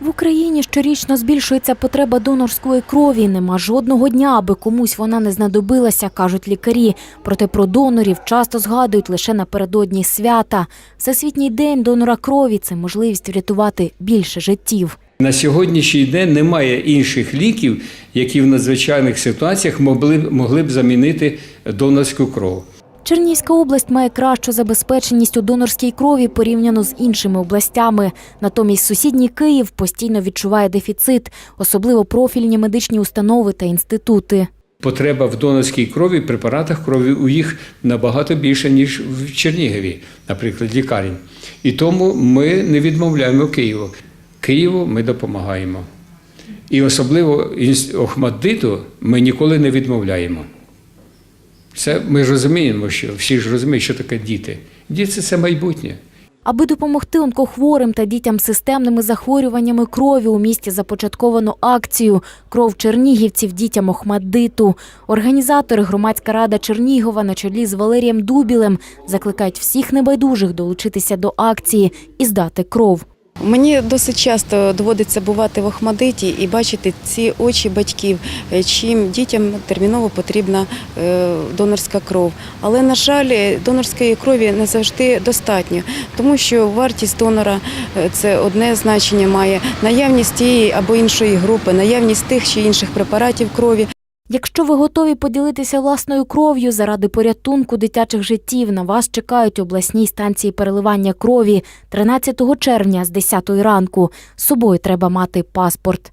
В Україні щорічно збільшується потреба донорської крові. Нема жодного дня, аби комусь вона не знадобилася, кажуть лікарі. Проте про донорів часто згадують лише напередодні свята. Всесвітній день донора крові це можливість врятувати більше життів. На сьогоднішній день немає інших ліків, які в надзвичайних ситуаціях могли, б замінити донорську кров. Чернігівська область має кращу забезпеченість у донорській крові порівняно з іншими областями. Натомість сусідній Київ постійно відчуває дефіцит, особливо профільні медичні установи та інститути. Потреба в донорській крові, препаратах крові у їх набагато більше, ніж в Чернігові, наприклад, лікарень. І тому ми не відмовляємо Києву. Києву ми допомагаємо. І особливо Охмаддиту ми ніколи не відмовляємо. Це ми розуміємо, що всі ж розуміють, що таке діти. Діти це майбутнє. Аби допомогти онкохворим та дітям з системними захворюваннями крові у місті започатковано акцію Кров чернігівців дітям Охмаддиту. Організатори громадська рада Чернігова на чолі з Валерієм Дубілем закликають всіх небайдужих долучитися до акції і здати кров. Мені досить часто доводиться бувати в Охмадиті і бачити ці очі батьків, е, чим дітям терміново потрібна е, донорська кров. Але, на жаль, донорської крові не завжди достатньо, тому що вартість донора е, це одне значення має наявність тієї або іншої групи, наявність тих чи інших препаратів крові. Якщо ви готові поділитися власною кров'ю заради порятунку дитячих життів, на вас чекають обласні станції переливання крові 13 червня з 10 ранку. З собою треба мати паспорт.